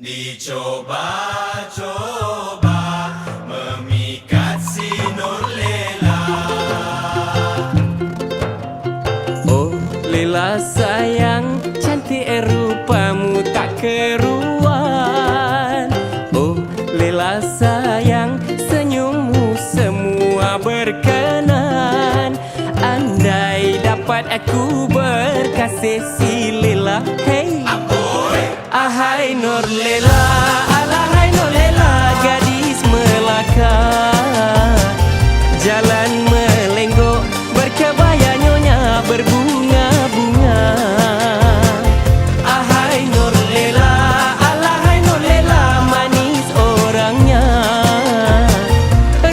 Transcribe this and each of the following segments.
Dicoba-coba memikat si Nur Lela. Oh Lela sayang Cantik rupamu tak keruan. Oh Lela sayang Senyummu semua berkenan. Andai dapat aku berkasih si Lela Hey Ahai Nur Lela Alahai Nur Lela Gadis Melaka. Jalan melenggok Berkebaya nyonya Berbunga-bunga. Ahai Nur Lela Alahai Nur Lela Manis orangnya.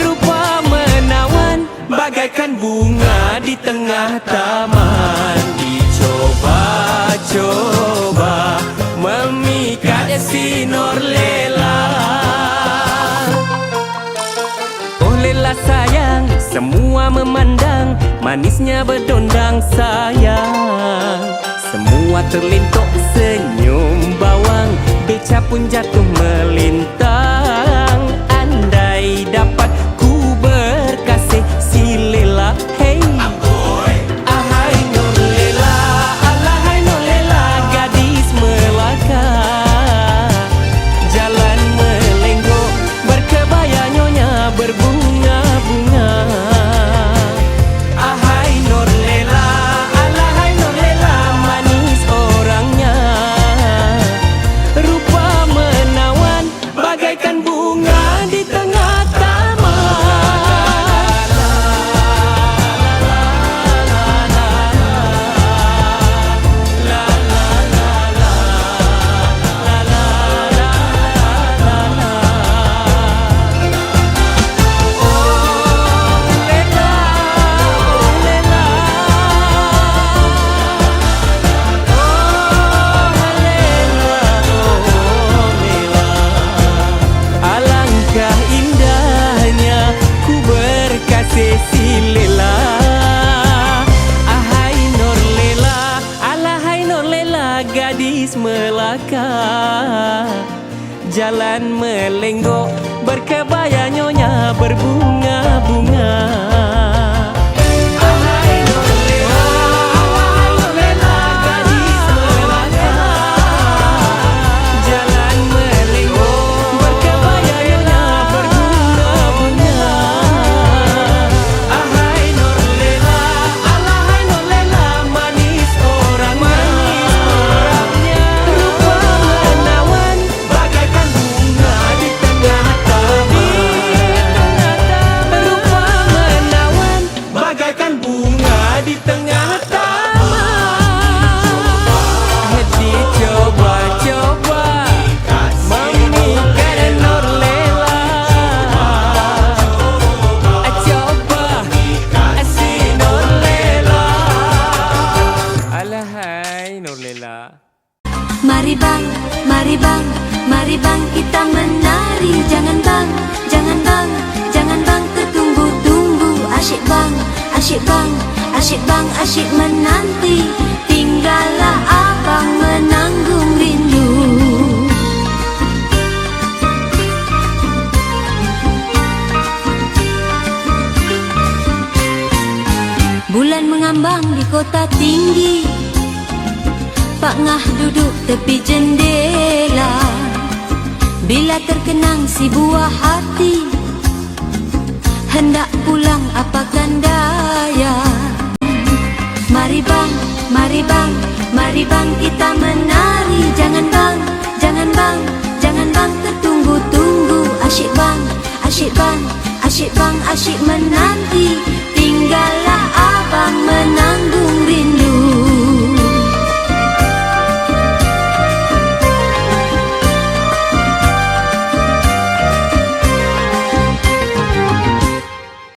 Rupa menawan Bagaikan bunga di tengah taman. Dicoba-coba Lela. Oh Lela sayang Semua memandang Manisnya berdondang sayang. Semua terlintuk senyum bawang Beca pun jatuh melintang gadis Melaka. Jalan melenggok berkebaya nyonya berbunga-bunga Mari bang, mari bang, mari bang kita menari. Jangan bang, jangan bang, jangan bang tertunggu-tunggu Asyik bang, asyik bang, asyik bang, asyik menanti. Tinggallah abang menanggung rindu. Bulan mengambang di kota tinggi Pak Ngah duduk tepi jendela. Bila terkenang si buah hati Hendak pulang apakan daya Mari bang, mari bang, mari bang kita menari. Jangan bang, jangan bang, jangan bang tertunggu-tunggu. Asyik bang, asyik bang, asyik bang, asyik menanti. Tinggallah abang menanti